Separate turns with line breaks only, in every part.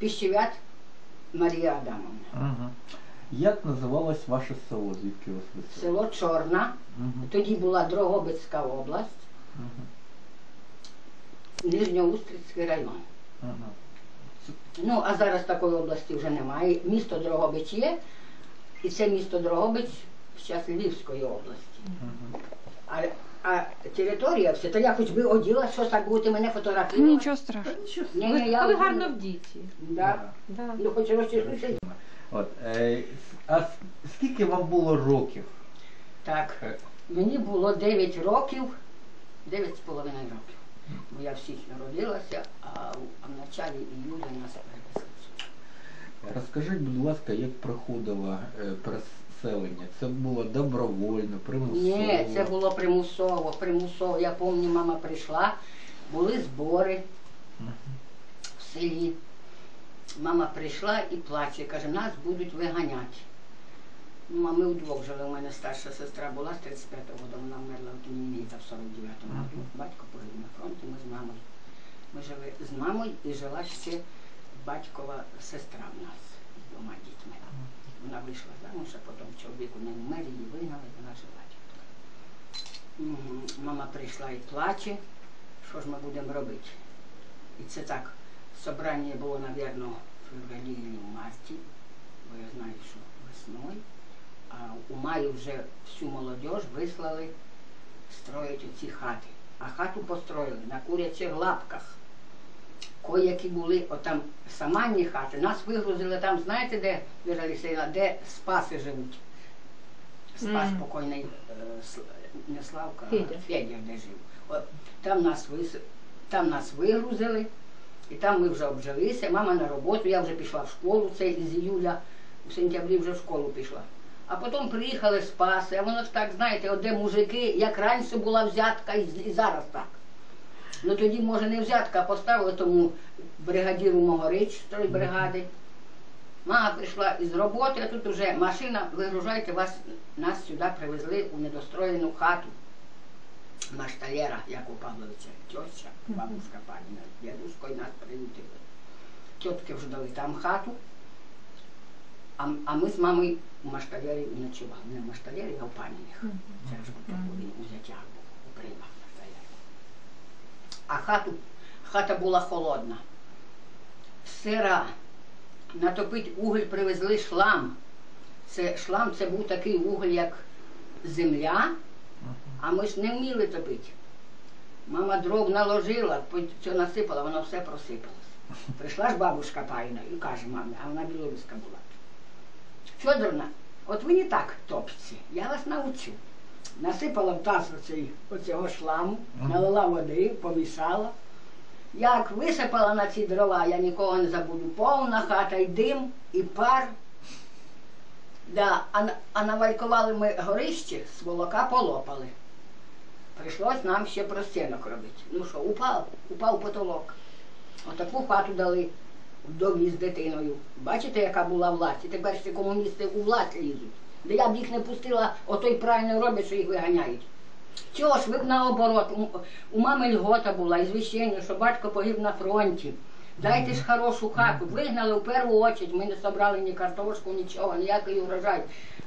Піщевят Марія Адамовна.
Угу. Як називалось ваше село, звідки вас виселили?
Село Чорна.
Угу.
Тоді була Дрогобицька область,
Угу.
Нижньоустрицький район.
Угу.
Ну, а зараз такої області вже немає. Місто Дрогобич є, і це місто Дрогобич зараз Львівської області.
Угу.
А, територія все, то я хоч би оділа, що так будете мене фотографувати.
Нічого страшного.
Ні, ні, я
ви гарно вдіті.
Да.
Да.
Ну, хоч розчешуся.
От, е, а скільки вам було років?
Так,
Е,
мені було 9 років, 9 з половиною років. Бо я в січні родилася, а в, а в началі іюля нас переписали.
Розкажіть, будь ласка, як проходило е, переселення? Це було добровольно, примусово?
Ні, це було примусово, примусово. Я пам'ятаю, мама прийшла, були збори в селі. Мама прийшла і плаче, каже, нас будуть виганяти. Ну, а ми удвох жили. У мене старша сестра була з 35-го року, вона вмерла в Тунінійця в 49-му році. Батько пожив на фронті, ми з мамою. Ми жили з мамою і жила ще батькова сестра в нас з двома дітьми. Вона вийшла замуж, а потім чоловік у неї вмер, її вигнали, вона жила. Мама прийшла і плаче, що ж ми будемо робити. І це так, собрання було, мабуть, в февралі і в марті, бо я знаю, що весною. А у маї вже всю молодь вислали строїть оці хати. А хату построїли на курячих лапках. Кої-які були, отам саманні хати, нас вигрузили там, знаєте, де Віра Алексеївна, де спаси живуть. Спас
Мгм.
покойний е, не Славка, а
Федя.
Федя, де жив. От, там, нас вис... там нас вигрузили, і там ми вже обжилися. Мама на роботу, я вже пішла в школу, це з июля, у сентябрі вже в школу пішла. А потім приїхали спаси, а воно ж так, знаєте, от де мужики, як раніше була взятка і зараз так. Ну тоді, може, не взятка, а поставили тому бригадіру Могорич, стройбригади. Мама прийшла із роботи, а тут уже машина, вигружайте вас, нас сюди привезли у недостроєну хату. Машталєра Якова Павловича, тьоща, бабушка пані, дідусько і нас приютили. Тітки вже дали там хату, а, а ми з мамою у Машталєрі ночували. Не в Машталєрі, а в паніних. Це вже то були у зятях був, у приймах. А хату, хата була холодна, сира. Натопить уголь привезли шлам. Це шлам це був такий уголь, як земля, а ми ж не вміли топити. Мама дров наложила, все насипала, воно все просипалось. Прийшла ж бабушка Паїна і каже мамі, а вона білоруська була. Федоровна, от ви не так топці, я вас научу. Насипала в таз оцей, оцього шламу, налила води, помішала. Як висипала на ці дрова, я нікого не забуду. Повна хата, і дим, і пар. Да, а, а навалькували ми горище, з волока полопали. Прийшлось нам ще простінок робити. Ну що, упав, упав потолок. Отаку хату дали в домі з дитиною. Бачите, яка була власть? І тепер ще комуністи у власть лізуть. Де я б їх не пустила, ото й правильно роблять, що їх виганяють. Чого ж ви б наоборот? У, мами льгота була, і звіщення, що батько погиб на фронті. Дайте ж хорошу хату. Вигнали в першу очередь, ми не собрали ні картошку, нічого, ніякий урожай.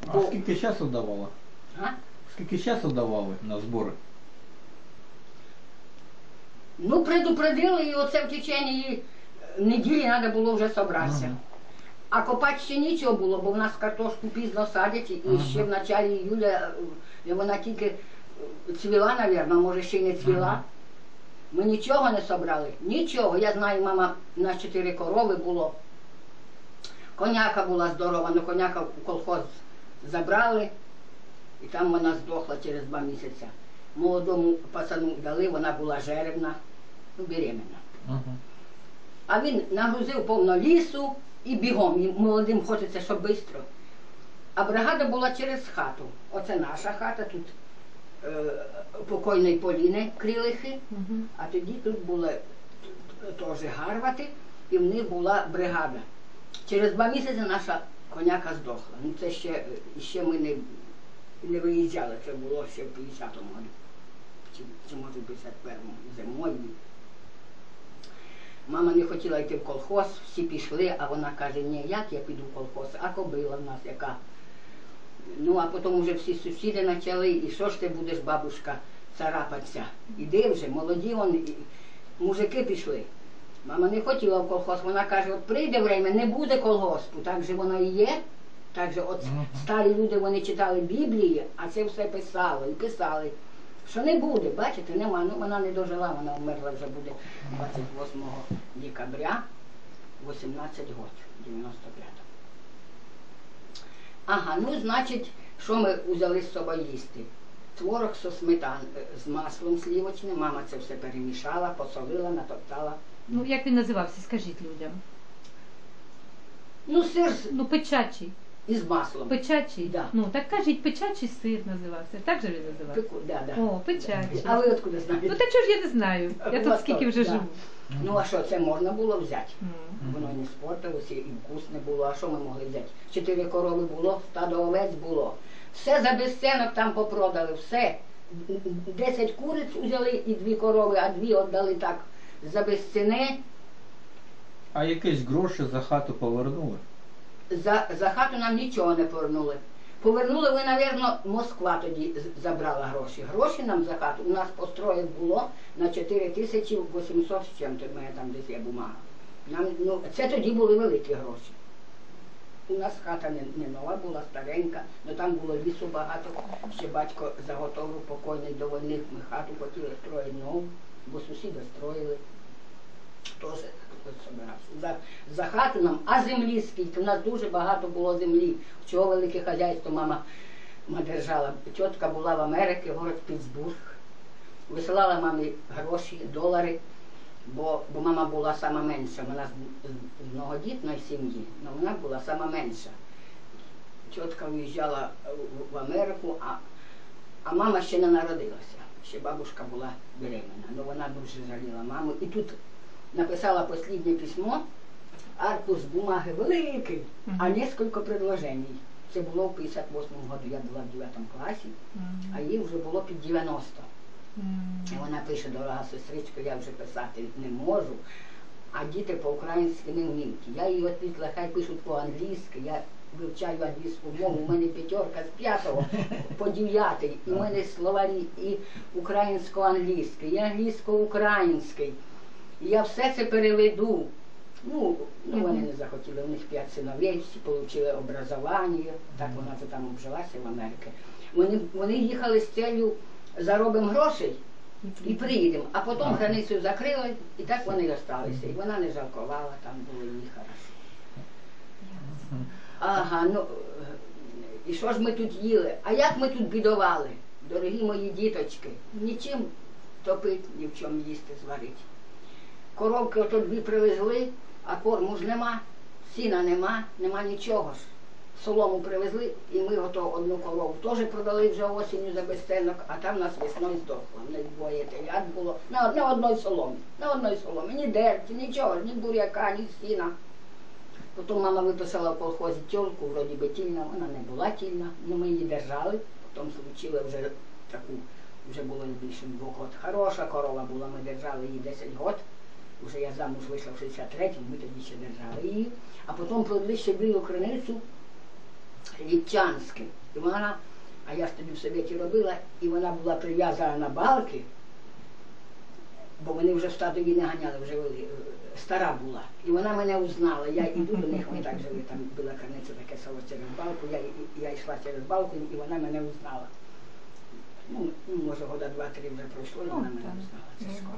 А скільки часу давало?
а?
Скільки часу давали на збори?
Ну, предупредили, і оце в течение неділі треба було вже собратися.
Ага.
А копати ще нічого було, бо в нас картошку пізно садять, і
Ага.
ще в началі іюля е, вона тільки е, цвіла, мабуть, може ще й не цвіла.
Ага.
Ми нічого не собрали, нічого. Я знаю, мама, у нас чотири корови було. Коняка була здорова, але коняка в колхоз забрали, і там вона здохла через два місяці. Молодому пацану дали, вона була жеребна, ну, беременна. А він нагрузив повно лісу і бігом. І молодим хочеться, щоб швидко. А бригада була через хату. Оце наша хата, тут е, покойної Поліни Крілихи,
Мгм.
а тоді тут були теж гарвати, і в них була бригада. Через два місяці наша коняка здохла. Ну це ще, ще ми не, не виїжджали, це було ще в 50-му році. Чи, чи може в 51-му зимою. Мама не хотіла йти в колхоз, всі пішли, а вона каже, ні, як я піду в колхоз, а кобила в нас яка. Ну, а потім вже всі сусіди почали, і що ж ти будеш, бабушка, царапатися? Іди вже, молоді вони, і мужики пішли. Мама не хотіла в колхоз, вона каже, от прийде время, не буде колгоспу, так же воно і є. Так же от старі люди вони читали Біблії, а це все писало і писали. Що не буде, бачите, нема. Ну вона не дожила, вона вмерла вже буде 28 декабря, 18 років, 95 Ага, ну значить, що ми взяли з собою їсти? Творог со сметан е, з маслом слівочним, мама це все перемішала, посолила, натоптала.
Ну, як він називався, скажіть людям.
Ну, сир з-
Ну, печачий.
Із маслом.
Печачий.
Да.
Ну, так кажіть, печачий сир називався. Так же він називався?
Пеку, да, да.
О, печачий.
А ви откуда знаєте?
Ну, так чого ж я не знаю? Я тут скільки вже
да.
живу.
Ну а що, це можна було взяти?
М.
Воно не спортилося і вкусне було. А що ми могли взяти? Чотири корови було, стадо овець було. Все за безцінок там попродали, все. Десять куриць взяли і дві корови, а дві віддали так за безціни.
А якісь гроші за хату повернули?
За, за хату нам нічого не повернули. Повернули ви, напевно, Москва тоді забрала гроші. Гроші нам за хату. У нас построїв було на 4 тисячі 800 з чим-то, в мене там десь є бумага. Нам, ну, це тоді були великі гроші. У нас хата не, не нова була, старенька, але там було лісу багато. Ще батько заготовив покойний до війни. Ми хату хотіли строїти нову, бо сусіди строїли. Теж. За, за хату а землі скільки. У нас дуже багато було землі. Чого велике хазяйство мама, держала. Тітка була в Америці, город Пітсбург. Висилала мамі гроші, долари, бо, бо мама була сама менша. Вона з, многодітної сім'ї, але вона була сама менша. Тітка виїжджала в- Америку, а, а мама ще не народилася. Ще бабушка була беременна. Ну вона дуже жаліла маму. І тут написала останнє письмо, аркуш бумаги великий, а несколько предложень. Це було в 58-му году, я була в 9 класі, а їй вже було під 90.
М.
І вона пише, дорога сестричко, я вже писати не можу, а діти по-українськи не вміють. Я їй відповіла, хай пишуть по-англійськи, я вивчаю англійську мову, у мене п'ятерка з п'ятого по дев'ятий, в мене словарі і українсько-англійський, і англійсько-український. І я все це переведу. Ну, ну вони не захотіли, у них п'ять синовей, всі отримали образування, так вона то там обжилася в Америці. Вони, вони їхали з целью заробимо грошей і приїдемо, а потім границю закрили, і так вони й осталися. І вона не жалкувала, там було їй хорошо. Ага, ну і що ж ми тут їли? А як ми тут бідували, дорогі мої діточки? Нічим топити, ні в чому їсти зварити. Коровки ото дві привезли, а корму ж нема, сіна нема, нема нічого ж. Солому привезли, і ми ото одну корову теж продали вже осінню за безцінок, а там нас весною здохла. В них двоє телят було на, на одній соломі, на одній соломі, ні дерті, нічого, ні буряка, ні сіна. Потім мама виписала в колхозі тьолку, вроді би тільна, вона не була тільна, ну ми її держали, потім случили вже таку, вже було більше двох років. Хороша корова була, ми держали її 10 років. Уже я замуж вийшла в 63-му, ми тоді ще держали її. А потім продали ще білу криницю Ліпчанським. І вона, а я ж тоді в Совєті робила, і вона була прив'язана на балки, бо вони вже в стадові не ганяли, вже вели, е, стара була. І вона мене узнала. Я йду до них, вони так жили, там була криниця таке село через балку, я, я йшла через балку, і вона мене узнала. Ну, ну, може, года два-три вже пройшло, і
Ну,
вона мене узнала. Це
Ну.
скоро.